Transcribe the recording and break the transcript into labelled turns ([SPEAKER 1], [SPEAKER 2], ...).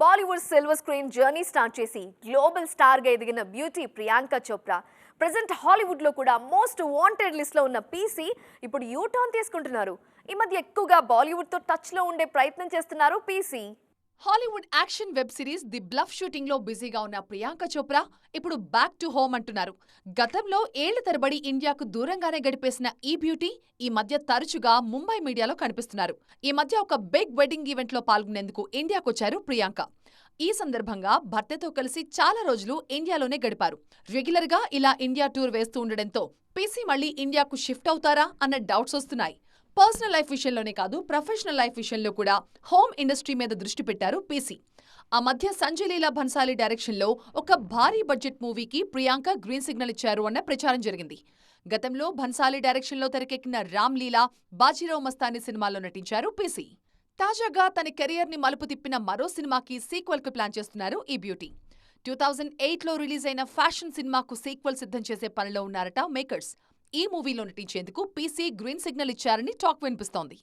[SPEAKER 1] Bollywood silver screen journey start చేసి global స్టార్గా ఎదిగిన బ్యూటీ ప్రియాంక చోప్రా. ప్రజెంట్ హాలీవుడ్లో కూడా మోస్ట్ వాంటెడ్ లిస్ట్లో ఉన్న పీసీ ఇప్పుడు యూ టర్న్ తీసుకుంటున్నారు. ఈ మధ్య ఎక్కువగా బాలీవుడ్తో టచ్లో టచ్లో ఉండే ప్రయత్నం చేస్తున్నారు PC.
[SPEAKER 2] Hollywood action web series the bluff షూటింగ్లో బిజీగా ఉన్న ప్రియాంక చోప్రా ఇప్పుడు బ్యాక్ టు హోమ్ అంటున్నారు. గతంలో ఏళ్ళ తరబడి ఇండియాకు దూరంగానే గడిపేసిన ఈ బ్యూటీ ఈ మధ్య తరచుగా ముంబై మీడియాలో కనిపిస్తున్నారు. ఈ మధ్య ఒక బిగ్ వెడ్డింగ్ ఈవెంట్లో పాల్గొనేందుకు ఇండియాకొచ్చారు ప్రియాంక. ఈ సందర్భంగా భర్తతో కలిసి చాలా రోజులు ఇండియాలోనే గడిపారు. రెగ్యులర్గా ఇలా ఇండియా టూర్ వేస్తూ ఉండడంతో పీసీ మళ్ళీ ఇండియాకు షిఫ్ట్ అవుతారా అన్న డౌట్స్ వస్తున్నాయి. పర్సనల్ లైఫ్ విషయంలోనే కాదు ప్రొఫెషనల్ లైఫ్ విషయంలో కూడా హోమ్ ఇండస్ట్రీ మీద దృష్టి పెట్టారు పీసీ. ఆ మధ్య సంజయ్ లీలా భన్సాలి డైరెక్షన్లో ఒక భారీ బడ్జెట్ మూవీకి ప్రియాంక గ్రీన్ సిగ్నల్ ఇచ్చారు అన్న ప్రచారం జరిగింది. గతంలో భన్సాలి డైరెక్షన్లో తెరకెక్కిన రామ్ లీలా బాజీరావు మస్తాని సినిమాలో నటించారు పీసీ. తాజాగా తన కెరియర్ని మలుపు తిప్పిన మరో సినిమాకి సీక్వెల్కు ప్లాన్ చేస్తున్నారు ఈ బ్యూటీ. టూ థౌజండ్ ఎయిట్లో రిలీజ్ అయిన ఫ్యాషన్ సినిమాకు సీక్వెల్ సిద్ధం చేసే పనిలో ఉన్నారట మేకర్స్. ఈ మూవీలో నటించేందుకు పీసీ గ్రీన్ సిగ్నల్ ఇచ్చారని టాక్ వినిపిస్తోంది.